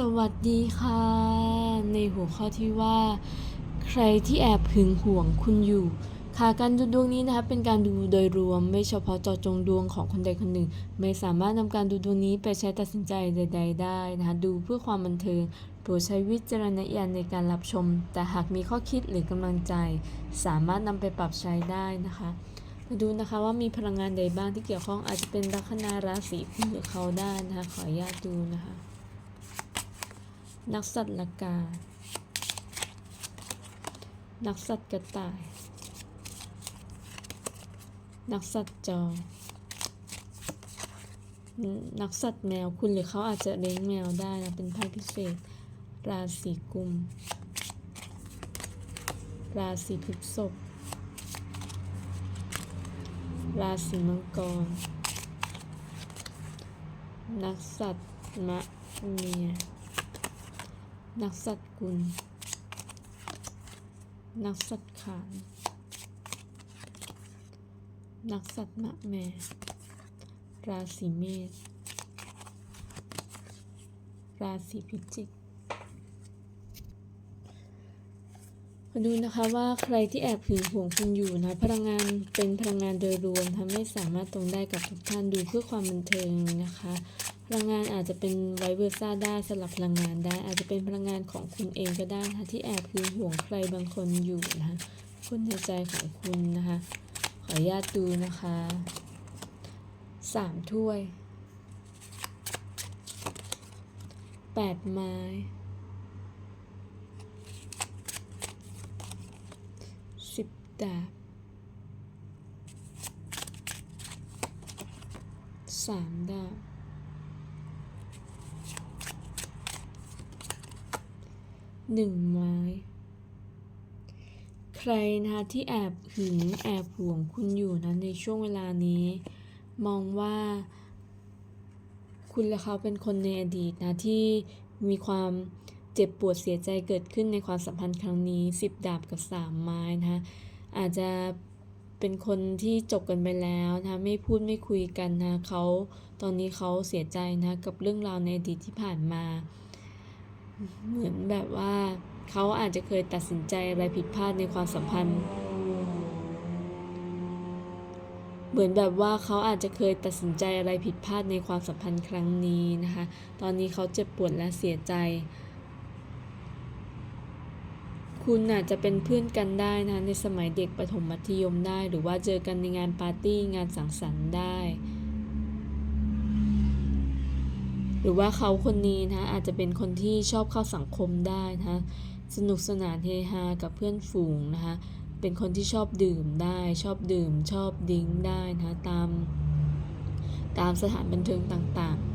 สวัสดีค่ะ ในหัวข้อที่ว่า ใครที่แอบหึงหวงคุณอยู่ ค่ะการดูดวงนี้นะคะเป็นการดูโดยรวมไม่เฉพาะเจาะจงดวงของคนใดคนหนึ่ง ไม่สามารถนำการดูดวงนี้ไปใช้ตัดสินใจใด ๆ ได้นะคะดูเพื่อความบันเทิงโปรดใช้วิจารณญาณในการรับชม แต่หากมีข้อคิดหรือกำลังใจ สามารถนำไปปรับใช้ได้นะคะมาดูนะคะว่ามีพลังงานใดบ้างที่เกี่ยวข้องอาจจะเป็นลัคนาราศีคุณหรือเขาได้นะคะขออนุญาตดูนะคะ นักสัตว์ละกา นักสัตว์กระต่าย นักสัตว์จอ นักสัตว์แมวคุณหรือเขาอาจจะเลี้ยงแมวได้นะ เป็นไพ่พิเศษ ราศีกุม ราศีพฤษภ ราศีมังกร นักสัตว์มะเมีย นักสัตว์กุล นักสัตว์ขาน นักสัตว์มะแม่ ราศีเมษ ราศีพิจิกมาดูนะคะว่าใครที่แอบหึงหวงคุณอยู่นะ พลังงานเป็นพลังงานโดยรวมทำไม่สามารถตรงได้กับทุกท่านดูเพื่อความบันเทิงนะคะพลังงานอาจจะเป็นไวเวอร์ซ่าได้สลับพลังงานได้ อาจจะเป็นพลังงานของคุณเองก็ได้นะคะที่แอบหึงหวงใครบางคนอยู่นะคะคนในใจของคุณนะคะ ขออนุญาตดูนะคะสามถ้วยแปดไม้สิบดาบสามดาบ หนึ่งไม้ ใครนะคะที่แอบหึงแอบห่วงคุณอยู่นะในช่วงเวลานี้ มองว่าคุณและเขาเป็นคนในอดีตนะที่มีความเจ็บปวดเสียใจเกิดขึ้นในความสัมพันธ์ครั้งนี้สิบดาบกับสามไม้นะคะอาจจะเป็นคนที่จบกันไปแล้วนะไม่พูดไม่คุยกันนะเขาตอนนี้เขาเสียใจนะกับเรื่องราวในอดีตที่ผ่านมา เหมือนแบบว่าเขาอาจจะเคยตัดสินใจอะไรผิดพลาดในความสัมพันธ์ เหมือนแบบว่าเขาอาจจะเคยตัดสินใจอะไรผิดพลาดในความสัมพันธ์ครั้งนี้นะคะ ตอนนี้เขาเจ็บปวดและเสียใจ คุณอาจจะเป็นเพื่อนกันได้นะในสมัยเด็กประถมมัธยมได้ หรือว่าเจอกันในงานปาร์ตี้งานสังสรรค์ได้ หรือว่าเขาคนนี้นะอาจจะเป็นคนที่ชอบเข้าสังคมได้นะสนุกสนานเฮฮากับเพื่อนฝูงนะคะเป็นคนที่ชอบดื่มได้ ชอบดื่ม ชอบดิ้งได้นะตาม ตามสถานบันเทิงต่างๆ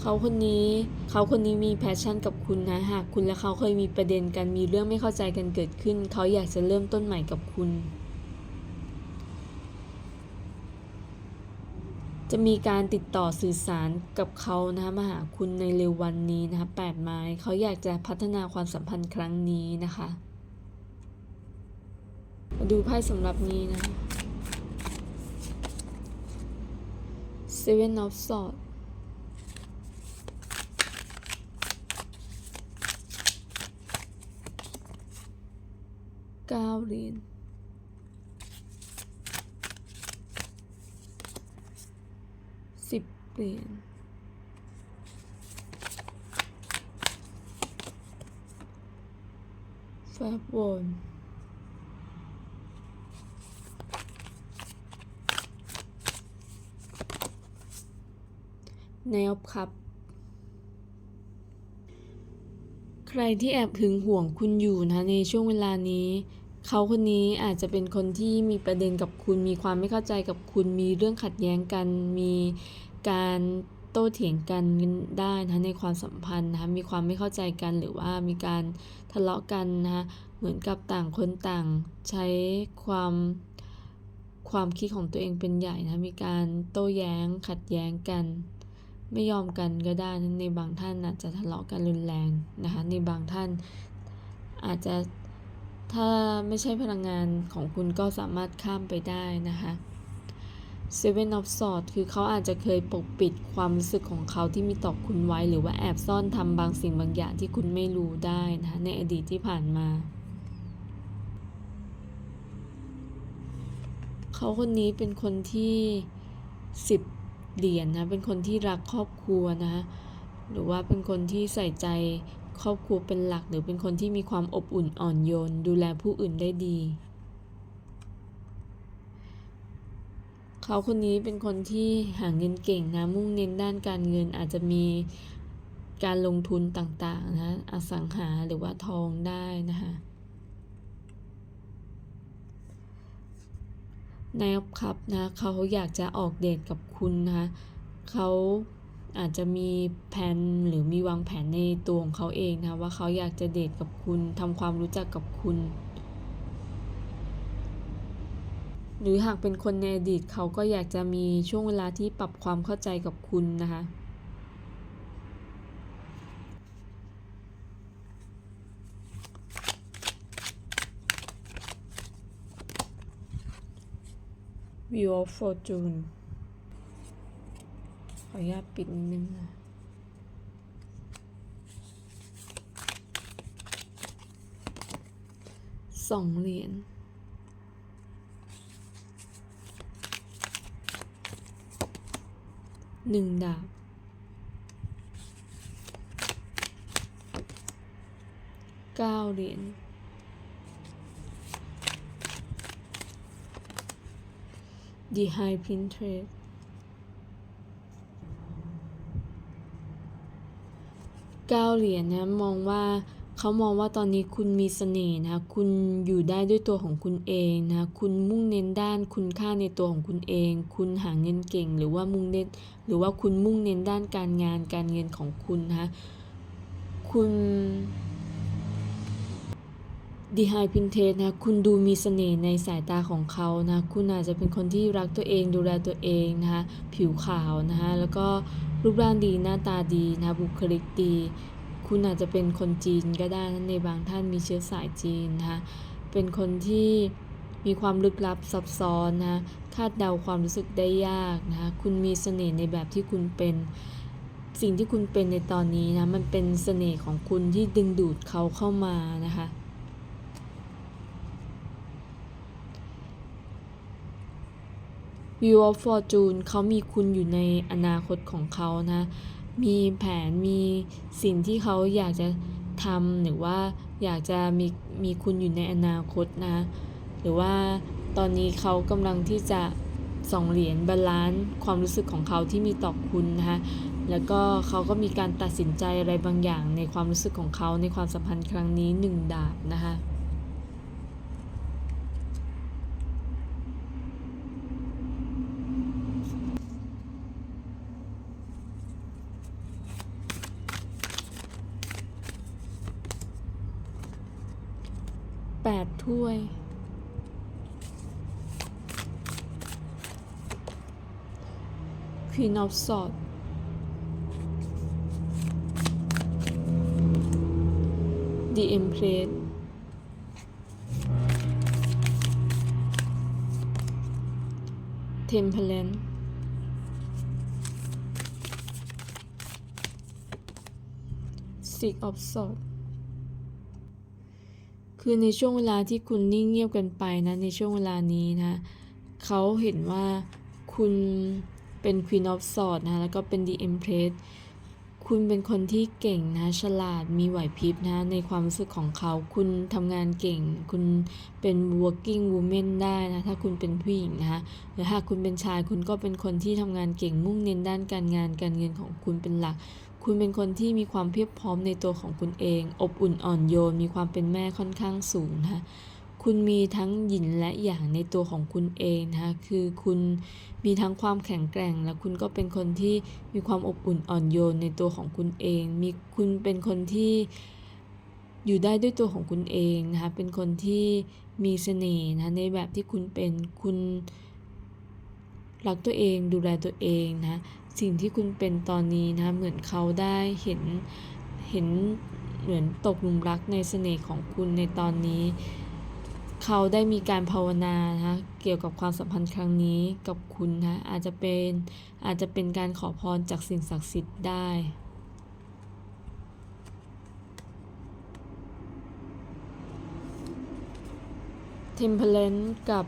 เขาคนนี้เขาคนนี้มีแพชชั่นกับคุณนะหากคุณและเขาเคยมีประเด็นกันมีเรื่องไม่เข้าใจกันเกิดขึ้น เขาอยากจะเริ่มต้นใหม่กับคุณ จะมีการติดต่อสื่อสารกับเขานะคะมาหาคุณในเร็ววันนี้นะคะแปดไม้เขาอยากจะพัฒนาความสัมพันธ์ครั้งนี้นะคะมาดูไพ่สำหรับนี้นะคะ Seven of Swords เก้าเหรียญ สิบ เหรียญแฟบอนแนวครับ ใครที่แอบหึงหวงคุณอยู่นะในช่วงเวลานี้เขาคนนี้อาจจะเป็นคนที่มีประเด็นกับคุณ มีความไม่เข้าใจกับคุณ มีเรื่องขัดแย้งกัน มี การโต้เถียงกันได้นะในความสัมพันธ์นะคะมีความไม่เข้าใจกันหรือว่ามีการทะเลาะกันนะคะเหมือนกับต่างคนต่างใช้ความความคิดของตัวเองเป็นใหญ่นะมีการโต้แย้งขัดแย้งกัน ไม่ยอมกันก็ได้นะในบางท่านอาจจะทะเลาะกันรุนแรงนะคะในบางท่านอาจจะถ้าไม่ใช่พลังงานของคุณก็สามารถข้ามไปได้นะคะ Seven of Swords คือเขาอาจจะเคยปกปิดความรู้สึกของเขาที่มีต่อคุณไว้ หรือว่าแอบซ่อนทำบางสิ่งบางอย่างที่คุณไม่รู้ได้นะในอดีตที่ผ่านมา เขาคนนี้เป็นคนที่สิบเหรียญนะเป็นคนที่รักครอบครัวนะ หรือว่าเป็นคนที่ใส่ใจครอบครัวเป็นหลัก หรือเป็นคนที่มีความอบอุ่นอ่อนโยน ดูแลผู้อื่นได้ดี เขาคนนี้เป็นคนที่หาเงินเก่งนะ มุ่งเน้นด้านการเงินอาจจะมีการลงทุนต่างๆนะอสังหาหรือว่าทองได้นะคะนายอครับนะเขาอยากจะออกเดทกับคุณนะคะเขาอาจจะมีแผนหรือมีวางแผนในตัวของเขาเองนะว่าเขาอยากจะเดทกับคุณทำความรู้จักกับคุณ หรือหากเป็นคนในอดีตเขาก็อยากจะมีช่วงเวลาที่ปรับความเข้าใจกับคุณนะคะ View of Fortune ขออนุญาตปิดนิดนึงนะสองเหรียญ หนึ่งดาบเก้าเหรียญ The High Pinterest เก้าเหรียญนะมองว่า เขามองว่าตอนนี้คุณมีเสน่ห์นะคุณอยู่ได้ด้วยตัวของคุณเองนะคุณมุ่งเน้นด้านคุณค่าในตัวของคุณเอง คุณหาเงินเก่ง หรือว่ามุ่งเน้นหรือว่าคุณมุ่งเน้นด้านการงานการเงินของคุณนะคุณดีไฮพินเทสนะคุณดูมีเสน่ห์ในสายตาของเขานะคุณอาจจะเป็นคนที่รักตัวเองดูแลตัวเองนะคะผิวขาวนะคะแล้วก็รูปร่างดีหน้าตาดีนะบุคลิกดี คุณอาจจะเป็นคนจีนก็ได้นะในบางท่านมีเชื้อสายจีนนะคะเป็นคนที่มีความลึกลับซับซ้อนนะคาดเดาความรู้สึกได้ยากนะคะคุณมีเสน่ห์ในแบบที่คุณเป็นสิ่งที่คุณเป็นในตอนนี้นะมันเป็นเสน่ห์ของคุณที่ดึงดูดเขาเข้ามานะคะ View of Fortune เขามีคุณอยู่ในอนาคตของเขานะ มีแผนมีสิ่งที่เขาอยากจะทำหรือว่าอยากจะมีมีคุณอยู่ในอนาคตนะ หรือว่าตอนนี้เขากำลังที่จะส่องเหรียญบาลานซ์ความรู้สึกของเขาที่มีต่อคุณนะคะแล้วก็เขาก็มีการตัดสินใจอะไรบางอย่างในความรู้สึกของเขาในความสัมพันธ์ครั้งนี้หนึ่งดาบนะคะ ถ้วย Queen of Swords The Empress Temperance Six of Swords คือในช่วงเวลาที่คุณนิ่งเงียบกันไปนะในช่วงเวลานี้นะเขาเห็นว่าคุณเป็น Queen of Swords นะแล้วก็เป็น The Empress คุณเป็นคนที่เก่งนะฉลาดมีไหวพริบนะในความรู้สึกของเขา คุณทำงานเก่ง คุณเป็น working woman ได้นะถ้าคุณเป็นผู้หญิงนะคะหรือหากคุณเป็นชายคุณก็เป็นคนที่ทำงานเก่งมุ่งเน้นด้านการงานการเงินของคุณเป็นหลัก คุณเป็นคนที่มีความเพียบพร้อมในตัวของคุณเอง อบอุ่นอ่อนโยน มีความเป็นแม่ค่อนข้างสูงนะคะคุณมีทั้งหยินและหยางในตัวของคุณเองนะคะ คือคุณมีทั้งความแข็งแกร่ง และคุณก็เป็นคนที่มีความอบอุ่นอ่อนโยนในตัวของคุณเอง มีคุณเป็นคนที่อยู่ได้ด้วยตัวของคุณเองนะคะ เป็นคนที่มีเสน่ห์นะในแบบที่คุณเป็น คุณรักตัวเอง ดูแลตัวเองนะ สิ่งที่คุณเป็นตอนนี้นะเหมือนเขาได้เห็นเห็นเหมือนตกหลุมรักในเสน่ห์ของคุณในตอนนี้ เขาได้มีการภาวนานะเกี่ยวกับความสัมพันธ์ครั้งนี้กับคุณนะอาจจะเป็นอาจจะเป็นการขอพรจากสิ่งศักดิ์สิทธิ์ได้ Temperance กับ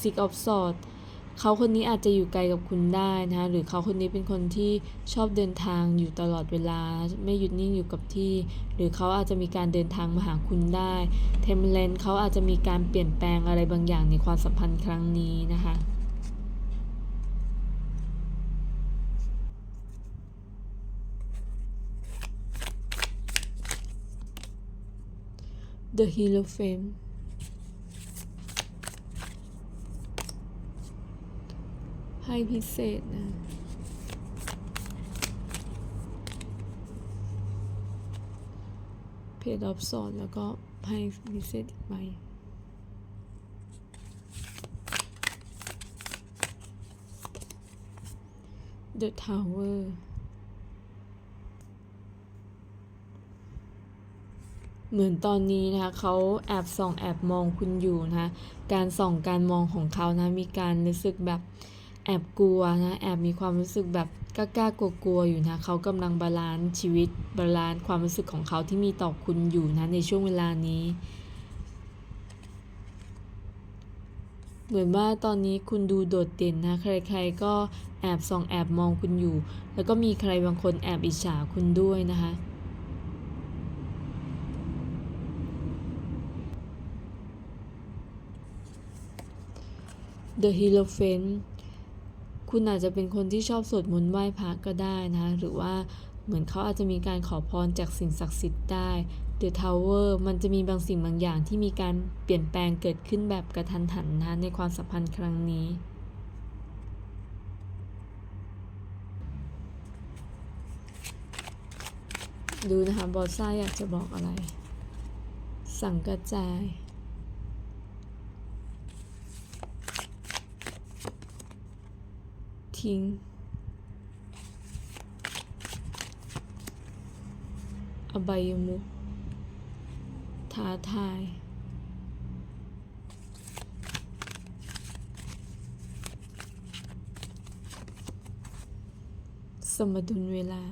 Six of Swords เขาคนนี้อาจจะอยู่ไกลกับคุณได้นะคะหรือเขาคนนี้เป็นคนที่ชอบเดินทางอยู่ตลอดเวลา ไม่หยุดนิ่งอยู่กับที่ หรือเขาอาจจะมีการเดินทางมาหาคุณได้ Temperance เขาอาจจะมีการเปลี่ยนแปลงอะไรบางอย่างในความสัมพันธ์ครั้งนี้นะคะ The Hierophant ให้พิเศษนะเพจออฟสอนแล้วก็ให้พิเศษอีกใบ The Tower เหมือนตอนนี้นะคะเขาแอบส่องแอบมองคุณอยู่นะคะการส่องการมองของเขานะมีการรู้สึกแบบ แอบกลัวนะ แอบมีความรู้สึกแบบกล้าๆกลัวๆอยู่นะเขากำลังบาลานซ์ชีวิตบาลานซ์ความรู้สึกของเขาที่มีต่อคุณอยู่นะในช่วงเวลานี้ เหมือนว่าตอนนี้คุณดูโดดเด่นนะ ใครๆก็แอบส่องแอบมองคุณอยู่ แล้วก็มีใครบางคนแอบอิจฉาคุณด้วยนะคะ The Hierophant คุณอาจจะเป็นคนที่ชอบสวดมนต์ไหว้พระก็ได้นะคะหรือว่าเหมือนเขาอาจจะมีการขอพรจากสิ่งศักดิ์สิทธิ์ได้ The Tower มันจะมีบางสิ่งบางอย่างที่มีการเปลี่ยนแปลงเกิดขึ้นแบบกระทันหันนะในความสัมพันธ์ครั้งนี้ดูนะคะบอสซ่าอยากจะบอกอะไร สั่งกระจาย ทิ้ง อบายมุขท้าทาย สมดุลเวลา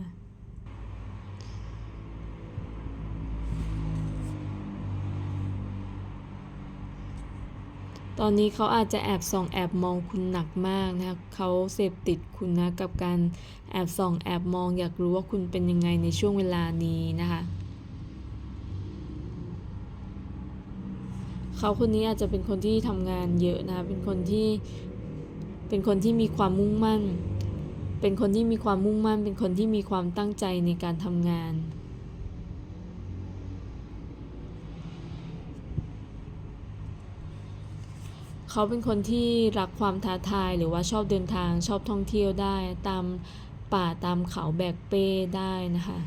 อนนี้เขาอาจจะแอบส่องแอบมองคุณหนักมากนะคะเขาเสพติดคุณนะกับการแอบส่องแอบมอง อยากรู้ว่าคุณเป็นยังไงในช่วงเวลานี้นะคะเขาคนนี้อาจจะเป็นคนที่ทำงานเยอะนะคะเป็นคนที่เป็นคนที่มีความมุ่งมั่น เป็นคนที่มีความมุ่งมั่น เป็นคนที่มีความตั้งใจในการทำงาน เขาเป็นคนที่รักความท้าทายหรือว่าชอบเดินทางชอบท่องเที่ยวได้ ตามป่าตามเขาแบกเป้ได้นะคะ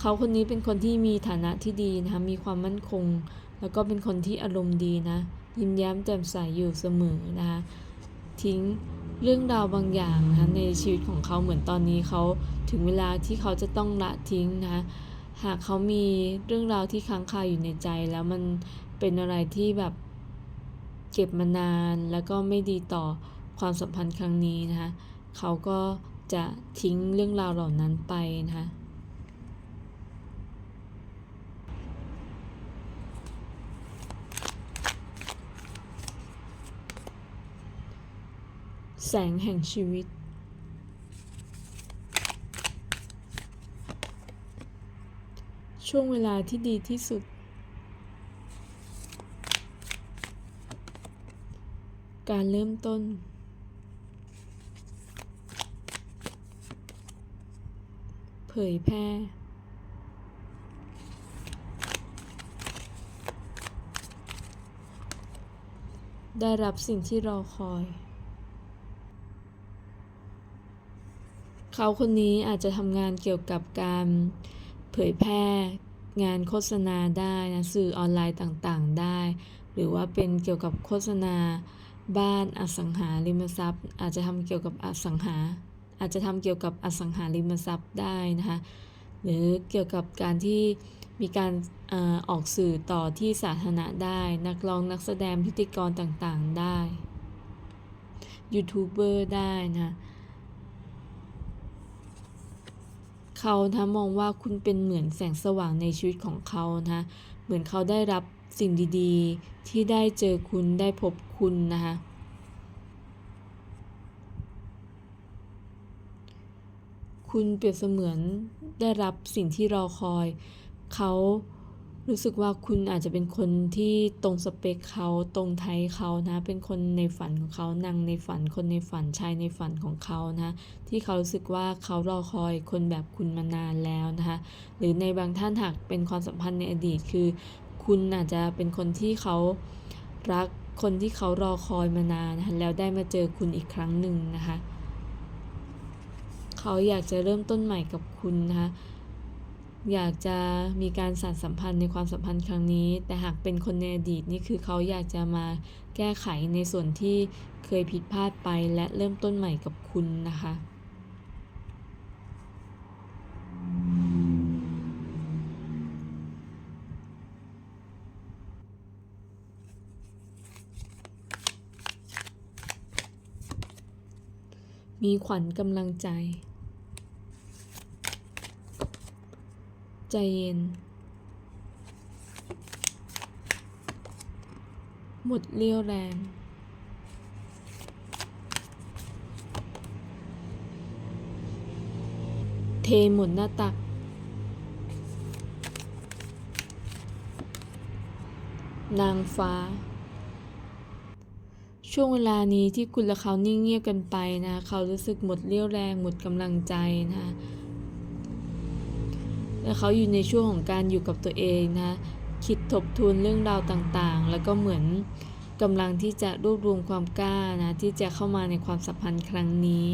เขาคนนี้เป็นคนที่มีฐานะที่ดีนะคะมีความมั่นคง แล้วก็เป็นคนที่อารมณ์ดีนะ ยิ้มแย้มแจ่มใสอยู่เสมอนะคะทิ้งเรื่องราวบางอย่างนะในชีวิตของเขาเหมือนตอนนี้เขาถึงเวลาที่เขาจะต้องละทิ้งนะคะ หากเขามีเรื่องราวที่ค้างคาอยู่ในใจ แล้วมันเป็นอะไรที่แบบเก็บมานานแล้วก็ไม่ดีต่อความสัมพันธ์ครั้งนี้นะคะเขาก็จะทิ้งเรื่องราวเหล่านั้นไปนะคะแสงแห่งชีวิต ช่วงเวลาที่ดีที่สุด การเริ่มต้น เผยแพร่ได้รับสิ่งที่รอคอย เขาคนนี้อาจจะทำงานเกี่ยวกับการ ยแพร่งานโฆษณาได้นะสื่อออนไลน์ต่างๆได้ หรือว่าเป็นเกี่ยวกับโฆษณาบ้านอสังหาริมทรัพย์ อาจจะทำเกี่ยวกับอสังหา อาจจะทำเกี่ยวกับอสังหาริมทรัพย์ได้นะคะหรือเกี่ยวกับการที่มีการออออกสื่อต่อที่สาธารณะได้ นักร้องนักแสดงพิธีกรต่างๆได้ยูทูบเบอร์ได้นะ เขานะมองว่าคุณเป็นเหมือนแสงสว่างในชีวิตของเขานะเหมือนเขาได้รับสิ่งดีๆ ที่ได้เจอคุณได้พบคุณนะคะคุณเปรียบเสมือนได้รับสิ่งที่รอคอย เขา รู้สึกว่าคุณอาจจะเป็นคนที่ตรงสเปคเขาตรงไทยเขานะ เป็นคนในฝันของเขานางในฝัน คนในฝันชายในฝันของเขานะที่เขารู้สึกว่าเขารอคอยคนแบบคุณมานานแล้วนะคะ หรือในบางท่านหากเป็นความสัมพันธ์ในอดีตคือ คุณอาจจะเป็นคนที่เขารักคนที่เขารอคอยมานานนะคะแล้วได้มาเจอคุณอีกครั้งหนึ่งนะคะ เขาอยากจะเริ่มต้นใหม่กับคุณนะคะ อยากจะมีการสานสัมพันธ์ในความสัมพันธ์ครั้งนี้ แต่หากเป็นคนในอดีตนี่คือเขาอยากจะมาแก้ไขในส่วนที่เคยผิดพลาดไปและเริ่มต้นใหม่กับคุณนะคะมีขวัญกำลังใจ ใจเย็น หมดเรี่ยวแรง เทหมดหน้าตัก นางฟ้า ช่วงเวลานี้ที่คุณและเขานิ่งเงียบกันไปนะ เขารู้สึกหมดเรี่ยวแรงหมดกำลังใจนะ และเขาอยู่ในช่วงของการอยู่กับตัวเองนะคิดทบทวนเรื่องราวต่างๆ แล้วก็เหมือนกำลังที่จะรวบรวมความกล้านะที่จะเข้ามาในความสัมพันธ์ครั้งนี้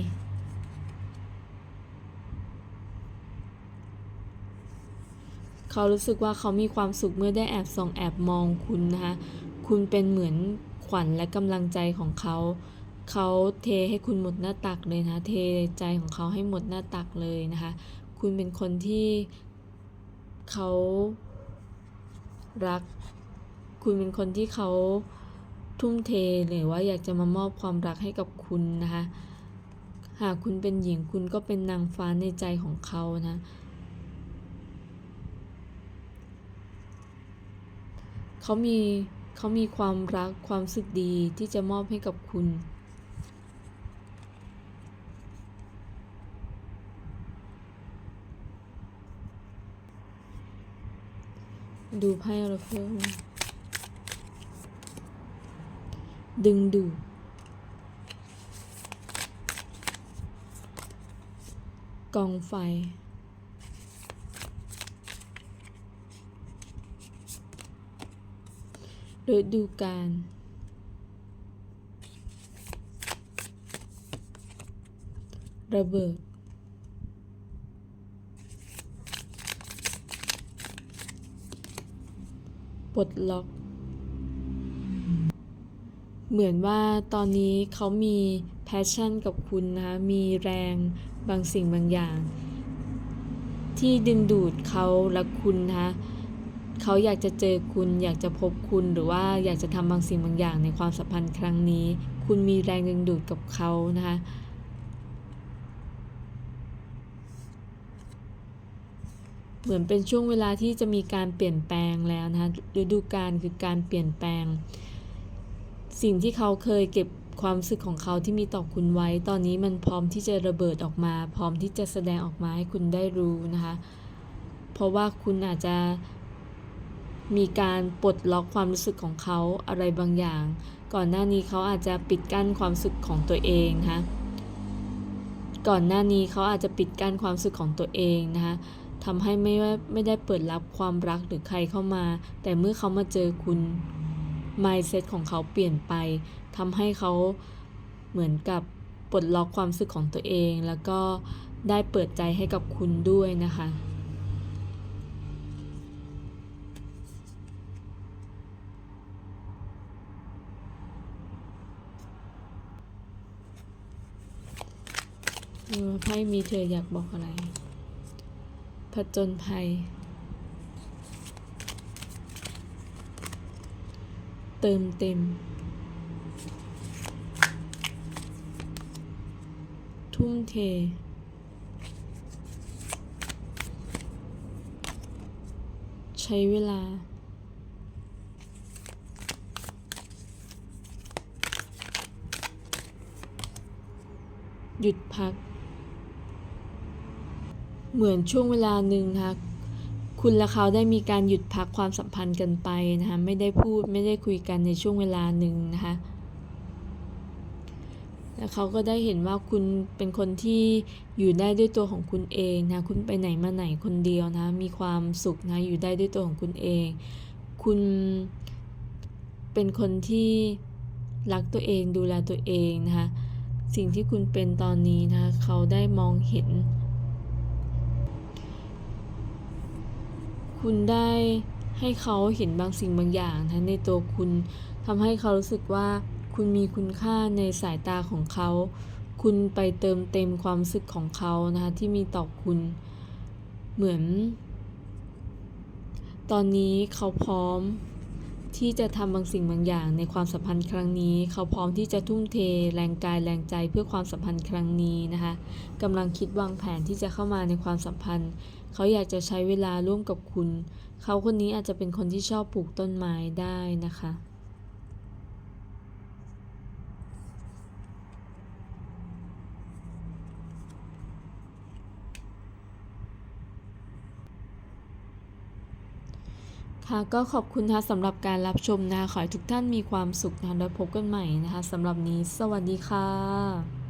เขารู้สึกว่าเขามีความสุขเมื่อได้แอบส่องแอบมองคุณนะคะ คุณเป็นเหมือนขวัญและกำลังใจของเขา เขาเทให้คุณหมดหน้าตักเลยนะ เทใจของเขาให้หมดหน้าตักเลยนะคะ คุณเป็นคนที่ เขารัก คุณเป็นคนที่เขาทุ่มเทหรือว่าอยากจะมามอบความรักให้กับคุณนะคะ หากคุณเป็นหญิงคุณก็เป็นนางฟ้าในใจของเขานะเขามีเขามีความรักความสึกดีที่จะมอบให้กับคุณ ดูไพ่อราเคิลดึงดูดกองไฟ ฤดูกาลระเบิด ปลดล็อก เหมือนว่าตอนนี้เขามีแพชชั่นกับคุณนะคะ มีแรงบางสิ่งบางอย่าง ที่ดึงดูดเขาและคุณนะคะเขาอยากจะเจอคุณ อยากจะพบคุณหรือว่าอยากจะทำบางสิ่งบางอย่างในความสัมพันธ์ครั้งนี้ คุณมีแรงดึงดูดกับเขานะคะ เหมือนเป็นช่วงเวลาที่จะมีการเปลี่ยนแปลงแล้วนะคะฤดูกาลคือการเปลี่ยนแปลง สิ่งที่เขาเคยเก็บความรู้สึกของเขาที่มีต่อคุณไว้ ตอนนี้มันพร้อมที่จะระเบิดออกมา พร้อมที่จะแสดงออกมาให้คุณได้รู้นะคะ เพราะว่าคุณอาจจะมีการปลดล็อกความรู้สึกของเขาอะไรบางอย่าง ก่อนหน้านี้เขาอาจจะปิดกั้นความรู้สึกของตัวเองนะคะก่อนหน้านี้เขาอาจจะปิดกั้นความรู้สึกของตัวเองนะคะ ทำให้ไม่ว่าไม่ได้เปิดรับความรักหรือใครเข้ามา แต่เมื่อเขามาเจอคุณ mindset ของเขาเปลี่ยนไปทำให้เขาเหมือนกับปลดล็อกความรู้สึกของตัวเอง แล้วก็ได้เปิดใจให้กับคุณด้วยนะคะเออไพ่มีเธออยากบอกอะไร ผจญภัย เติมเต็ม ทุ่มเท ใช้เวลา หยุดพัก เหมือนช่วงเวลาหนึ่งนะคะคุณและเขาได้มีการหยุดพักความสัมพันธ์กันไปนะคะไม่ได้พูดไม่ได้คุยกันในช่วงเวลาหนึ่งนะคะแล้วเขาก็ได้เห็นว่าคุณเป็นคนที่อยู่ได้ด้วยตัวของคุณเองนะคุณไปไหนมาไหนคนเดียวนะมีความสุขนะอยู่ได้ด้วยตัวของคุณเอง คุณเป็นคนที่รักตัวเองดูแลตัวเองนะคะสิ่งที่คุณเป็นตอนนี้นะคะเขาได้มองเห็น คุณได้ให้เขาเห็นบางสิ่งบางอย่างนะในตัวคุณทำให้เขารู้สึกว่าคุณมีคุณค่าในสายตาของเขา คุณไปเติมเต็มความรู้สึกของเขานะคะที่มีต่อคุณ เหมือน ตอนนี้เขาพร้อมที่จะทำบางสิ่งบางอย่างในความสัมพันธ์ครั้งนี้ เขาพร้อมที่จะทุ่มเทแรงกายแรงใจเพื่อความสัมพันธ์ครั้งนี้นะคะกำลังคิดวางแผนที่จะเข้ามาในความสัมพันธ์ เขาอยากจะใช้เวลาร่วมกับคุณ เขาคนนี้อาจจะเป็นคนที่ชอบปลูกต้นไม้ได้นะคะค่ะก็ขอบคุณนะคะสำหรับการรับชมนะคะขอให้ทุกท่านมีความสุขนะคะแล้วพบกันใหม่นะคะสำหรับนี้ สวัสดีค่ะ